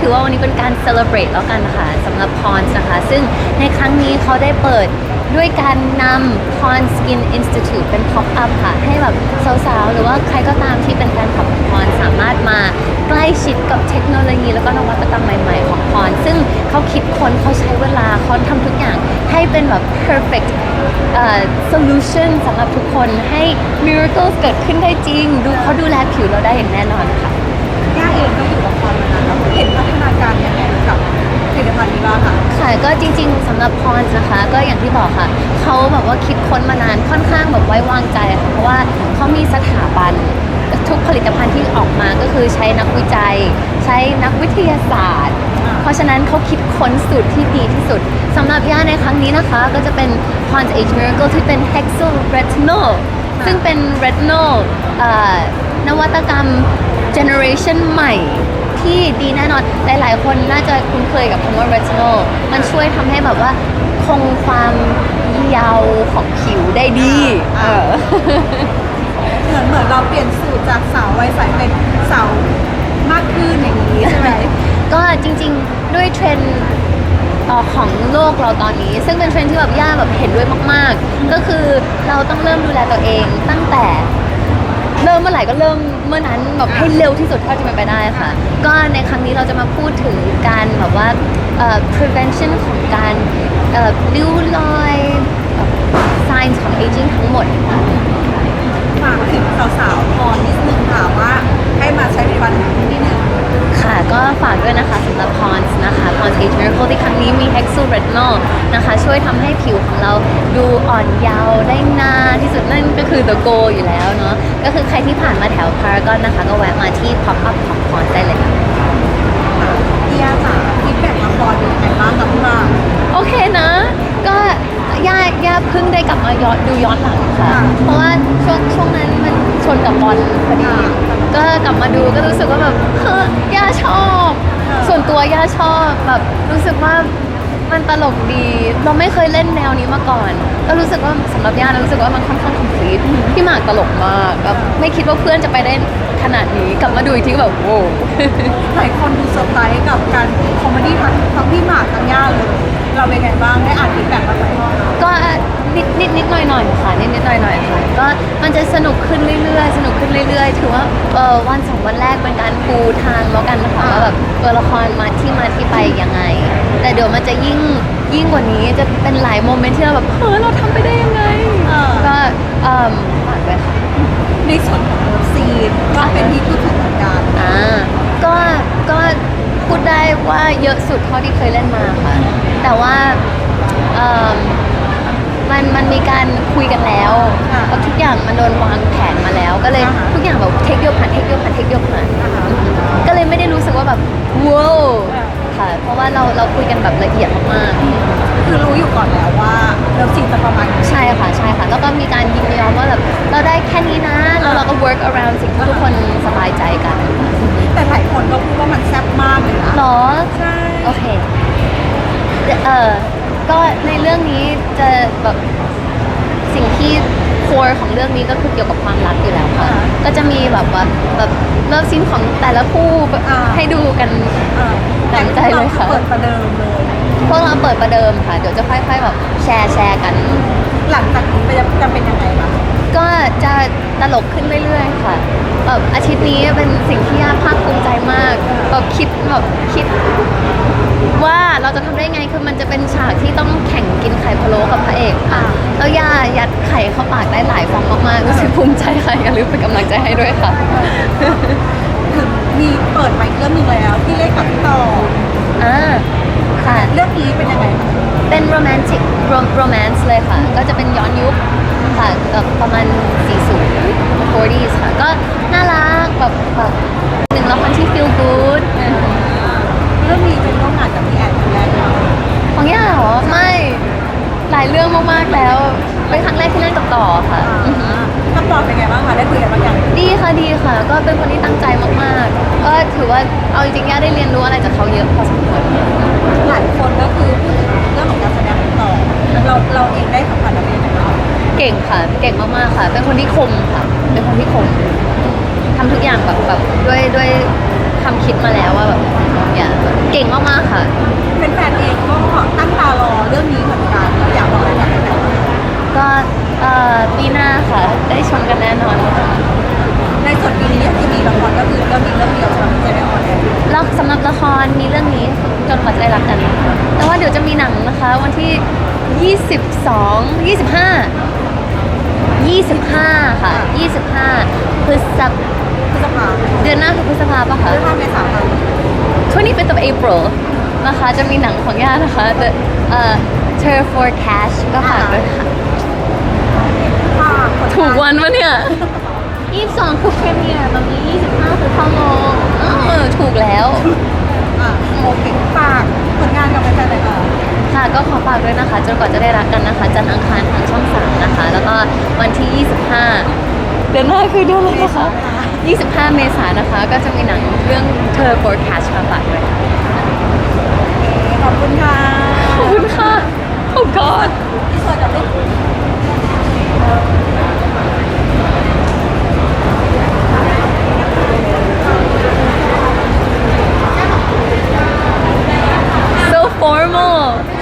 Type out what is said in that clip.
ถือว่าวันนี้เป็นการ celebrate แล้วกันค่ะสำหรับ Pons นะคะ ซึ่งในครั้งนี้เขาได้เปิดด้วยการนำ Pons Skin Institute เป็น pop up ค่ะ ให้แบบสาวๆ หรือว่าใครก็ตามที่เป็นแฟนคลับของ Pons สามารถมาใกล้ชิดกับเทคโนโลยี แล้วก็นวัตกรรมใหม่ๆ ของ Pons ซึ่งเขาคิดค้นเขาใช้เวลาเขาทำทุกอย่างให้เป็นแบบ perfect เอ่อ solution สำหรับทุกคนให้ miracles เกิดขึ้นได้จริง ดูเขาดูแลผิวเราได้อย่างแน่นอนค่ะย่าเองก็อยู่ เห็นพัฒนาการยังไงกับผลิตภัณฑ์นี้บ้างคะค่ะก็จริง ๆสำหรับพรนะคะ ก็อย่างที่บอกค่ะ เขาแบบว่าคิดค้นมานานค่อนข้างแบบไว้วางใจค่ะเพราะว่าเขามีสถาบันทุกผลิตภัณฑ์ที่ออกมาก็คือใช้นักวิจัย ใช้นักวิทยาศาสตร์ เพราะฉะนั้นเขาคิดค้นสูตรที่ดีที่สุดสำหรับย่าในครั้งนี้นะคะ ก็จะเป็น Pond's Age Miracle ที่เป็น Hexyl Retinol ซึ่งเป็น Retinol เอ่อนวัตกรรม Generation ใหม่ ที่ดีแน่นอน หลาย ๆ คนน่าจะคุ้นเคยกับคำว่า retinol มันช่วยทำให้แบบว่าคงความเยาว์ของผิวได้ดีเออ เหมือนเหมือนเราเปลี่ยนสูตรจากสาววัยใสเป็นสาวมากขึ้นอย่างนี้ใช่ไหม ก็จริงๆด้วยเทรนด์เอ่อของโลกเราตอนนี้ ซึ่งเป็นเทรนด์ที่แบบย่าแบบเห็นด้วยมาก ๆ ก็คือเราต้องเริ่มดูแลตัวเองตั้งแต่เริ่มเมื่อไหร่ก็เริ่มเมื่อนั้นแบบให้เร็วที่สุดเท่าที่เป็นไปได้ค่ะ ก็ในครั้งนี้เราจะมาพูดถึงการแบบว่าเอ่อ prevention ของการเอ่อริ้วรอยเอ่อ signs ของ aging ทั้งหมดค่ะ ฝากถึงสาวๆพอนิดนึงค่ะว่าให้มาใช้ผลิตภัณฑ์นี้นิดนึงค่ะก็ฝากด้วยนะคะสำหรับ Pons นะคะ Pons Age Miracle ที่ครั้งนี้มี Hexyl Retinol นะคะ ช่วยทำให้ผิวของเราดูอ่อนเยาว์ได้นานที่สุดนั่นก็คือ the Go อยู่แล้วเนาะก็คือใครที่ผ่านมาแถว Paragon นะคะ ก็แวะมาที่ pop up ของ Pons ได้เลยค่ะพี่ย่าจ๋าฟีดแบ็กละครเป็นยังไงบ้างกับพี่บ้างโอเคนะ ก็ย่าย่าเพิ่งได้กลับมาย้อนดูย้อนหลังค่ะคะเพราะว่าช่วงช่วงนั้นมันชนกับบอลพอดีก็กลับมาดูก็รู้สึกว่าแบบเฮ้ยย่าชอบ ส่วนตัวย่าชอบแบบรู้สึกว่ามันตลกดี เราไม่เคยเล่นแนวนี้มาก่อน ก็รู้สึกว่าสำหรับย่านะรู้สึกว่ามันค่อนข้างคอมพลีทพี่หมากตลกมากแบบไม่คิดว่าเพื่อนจะไปได้ขนาดนี้กลับมาดูอีกทีก็แบบโว้หลายคนดูเซอร์ไพรส์กับการคอมเมดี้ทั้งทั้งพี่หมากทั้งย่าเลย เราเป็นไงบ้างได้อ่านฟีดแบ็กมาไหมก็ นิดนิดนิดหน่อยหน่อยค่ะนิดนิดหน่อยหน่อยค่ะก็มันจะสนุกขึ้นเรื่อยๆ สนุกขึ้นเรื่อยๆ ถือว่าเออวันสองวันแรกเป็นการปูทางแล้วกันค่ะว่าแบบตัวละครมาที่มาที่ไปยังไง แต่เดี๋ยวมันจะยิ่งยิ่งกว่านี้จะเป็นหลายโมเมนต์ที่เราแบบเฮ้ยเราทำไปได้ยังไงเออก็เอ่อฝากด้วยค่ะในส่วนของเลิฟซีนก็เป็นที่พูดถึงเหมือนกันอ่าก็ก็พูดได้ว่าเยอะสุดเท่าที่เคยเล่นมาค่ะ แต่ว่าเอิ่ม มันมันมีการคุยกันแล้วค่ะแล้วทุกอย่างมันโดนวางแผนมาแล้ว ก็เลยอ่าฮะทุกอย่างแบบเทคโยผ่านเทคโยผ่านเทคโยผ่านอ่าฮะก็เลยไม่ได้รู้สึกว่าแบบว้าวอ่า ค่ะ เพราะว่าเราเราคุยกันแบบละเอียดมากๆ คือรู้อยู่ก่อนแล้วว่าเลิฟซีนจะประมาณนี้ใช่ค่ะใช่ค่ะ แล้วก็มีการยินยอมว่าแบบเราได้แค่นี้นะแล้วเราก็ work around สิ่งที่ทุกคนสบายใจกันแต่หลายคนก็พูดว่ามันแซ่บมากเลยนะหรอ ใช่โอเค เออก็ในเรื่องนี้จะแบบสิ่งที่ core ของเรื่องนี้ก็คือเกี่ยวกับความรักอยู่แล้วค่ะ ก็จะมีแบบว่าแบบเลิฟซีนของแต่ละคู่ให้ดูกันเออตามใจเลยค่ะ เปิดประเดิมเลย พวกเราเปิดประเดิมค่ะ เดี๋ยวจะค่อยๆแบบแชร์แชร์กัน หลังจากนี้จะจะเป็นยังไงคะก็จะตลกขึ้นเรื่อยๆค่ะแบบอาทิตย์นี้เป็นสิ่งที่ย่าภาคภูมิใจมากแบบคิดแบบคิด ว่าเราจะทำได้ไงคือมันจะเป็นฉากที่ต้องแข่งกินไข่พะโล้กับพระเอกค่ะแล้วย่ายัดไข่เข้าปากได้หลายฟองมากๆรู้สึกภูมิใจค่ะอย่าลืมเป็นกำลังใจให้ด้วยค่ะถึงมีเปิดไปเรื่องหนึงแล้วที่เล่นกับพี่ต่ออ่าค่ะ เรื่องนี้เป็นยังไงคะเป็นโรแมนติกโรแมนต์เลยค่ะ ก็จะเป็นย้อนยุคค่ะแบบประมาณ 40 ดีค่ะดีค่ะ ก็เป็นคนที่ตั้งใจมากๆ ก็ถือว่าเอาจริงๆย่าได้เรียนรู้อะไรจากเขาเยอะพอสมควรหลายคนก็คือพูดถึงเรื่องของการแสดงของต่อเราเราเองได้สัมผัสอะไรยังไงบ้างเก่งค่ะ เก่งมากๆค่ะ เป็นคนที่คมค่ะ เป็นคนที่คมทำทุกอย่างแบบแบบด้วยด้วยความคิดมาแล้วว่าแบบอย่าเก่งมากๆค่ะเป็นแฟนๆเองก็ตั้งตารอเรื่องนี้เหมือนกันเราอยากบอกอะไรกับแฟนก็เอ่อปีหน้าค่ะ ได้ชมกันแน่นอนค่ะๆใน ส่วนปีนี้ยังจะมีละครก็คือเรื่องนี้เรื่องเดียวสำหรับที่จะได้ออนแอร์แล้วสำหรับละครมีเรื่องนี้จนกว่าจะได้รักกัน แต่ว่าเดี๋ยวจะมีหนังนะคะ วันที่ 22 25 25 ค่ะ 25พฤษภพฤษภาเดือนหน้าคือพฤษภาปะพคะฤษภาเมษาค่ะ 25th of April นะคะจะมีหนังของย่านะคะ The เอ่อ Ter for Cash ก็ฝากด้วยค่ะค่ะผลงานถูกวันวะเนี่ย 22คือพรีเมียร์ตอนนี้25คือเข้าโรงเออถูกแล้ว อะโอเคฝากผลงานกับแฟนๆเลยค่ะค่ะก็ขอฝากด้วยนะคะ จนกว่าจะได้รักกันนะคะ จันทร์อังคารทางช่องสามนะคะ แล้วก็วันที่ 25 เดือนหน้าคือเดือนอะไรนะคะ25 เมษายนนะคะ ก็จะมีหนังเรื่อง Ter Forecast มาฝากด้วยค่ะ formal